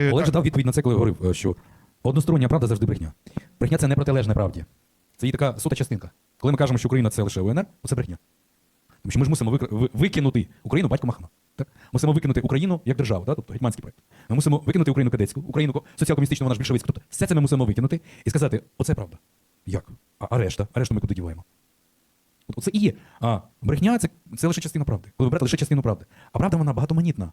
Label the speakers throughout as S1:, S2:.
S1: Олег же дав відповідь на це, коли говорив, е, що одностороння правда завжди брехня. Брехня це не протилежна правді. Це її така сота частинка. Коли ми кажемо, що Україна це лише УНР, то це брехня. Тому що ми ж мусимо викинути Україну батько Махна. Так? Мусимо викинути Україну як державу, так? тобто гетьманський проект. Ми мусимо викинути Україну кадетську, Україну соціал-комуністичну, вона ж більшовицька. Тобто все це ми мусимо викинути і сказати, оце правда. Як? А, а решта? А решту ми куди діваємо? От Оце і є. А брехня це, це лише частина правди. Коли ви берете лише частину правди. А правда вона багатоманітна.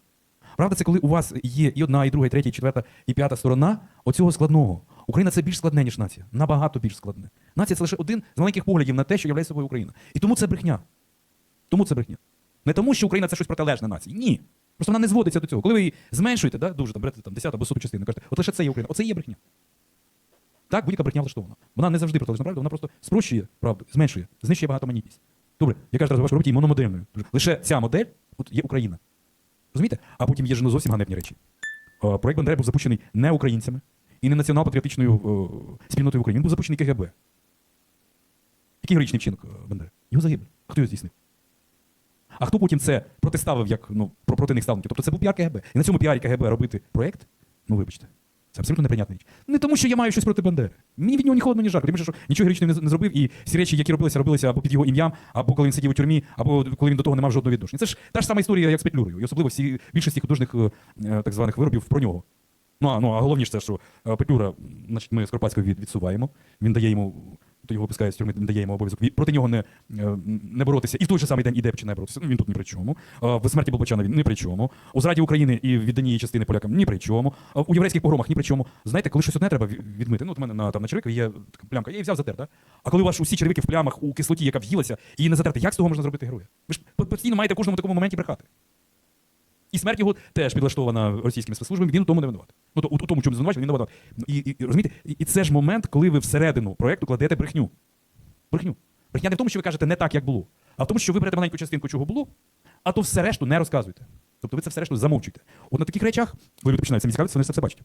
S1: Правда, це коли у вас є і одна, і друга, і третя, і четверта, і п'ята сторона оцього складного. Україна це більш складне, ніж нація. Набагато більш складне. Нація це лише один з маленьких поглядів на те, що являє собою Україна. І тому це брехня. Тому це брехня. Не тому, що Україна це щось протилежне нації. Ні. Просто вона не зводиться до цього. Коли ви її зменшуєте, да, дуже там берете там 10 або 100 частину, кажете, от лише це є Україна. Оце є брехня. Так, будь-яка брехня влаштована. Вона не завжди протилежна правда, вона просто спрощує правду, зменшує, знищує багатоманітність. Добре, я кажу, вашу робити її мономодельною. Лише ця модель от є Україна. Розумієте? А потім є ж ну, зовсім ганебні речі. Е, Проект Бандери був запущений не українцями і не націонал-патріотичною е, спільнотою України. Він був запущений КГБ. Який героїчний вчинок е, Бандери? Його загибель. Хто його здійснив? А хто потім це протиставив як ну, про- проти них ставники? Тобто це був піар КГБ. І на цьому піарі КГБ робити проект, ну вибачте, це абсолютно неприйнятна річ. Не тому, що я маю щось проти Бандери. Мені від нього ні холодно, ні жарко. Тим що нічого героїчного не, зробив, і всі речі, які робилися, робилися або під його ім'ям, або коли він сидів у тюрмі, або коли він до того не мав жодного відношення. Це ж та ж сама історія, як з Петлюрою. І особливо всі більшості художніх е, е, так званих виробів про нього. Ну а, ну, а головніше що е, Петлюра, значить, ми Скорпатського від, відсуваємо. Він дає йому, то його випускає з тюрми, він дає йому обов'язок проти нього не, е, не боротися. І в той же самий день іде починає боротися. Ну, він тут ні при чому. Е, В смерті Болбочана він ні при чому. У зраді України і відданні її частини полякам ні при чому. Е, У єврейських погромах ні при чому. Знаєте, коли щось одне треба відмити. Ну, от у мене на, там, на черевикові є така плямка, я її взяв затер, так? А коли у вас усі черевики в плямах у кислоті, яка в'їлася, її не затерти, як з того можна зробити героя? Ви ж постійно маєте кожному такому моменті брехати. І смерть його теж підлаштована російськими спецслужбами, він у тому не винуватий. Ну, то, у, у тому, чому звинувачений, він не винуватий. Ну, І, і, розумієте, і, це ж момент, коли ви всередину проєкту кладете брехню. Брехню. Брехня не в тому, що ви кажете не так, як було, а в тому, що ви берете маленьку частинку, чого було, а то все решту не розказуєте. Тобто ви це все решту замовчуєте. От на таких речах, коли люди починають цікавитися, вони це все бачать.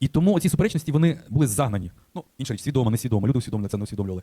S1: І тому ці суперечності вони були загнані. Ну, інша річ, свідомо, несвідомо, люди усвідомлювали це, не усвідомлювали.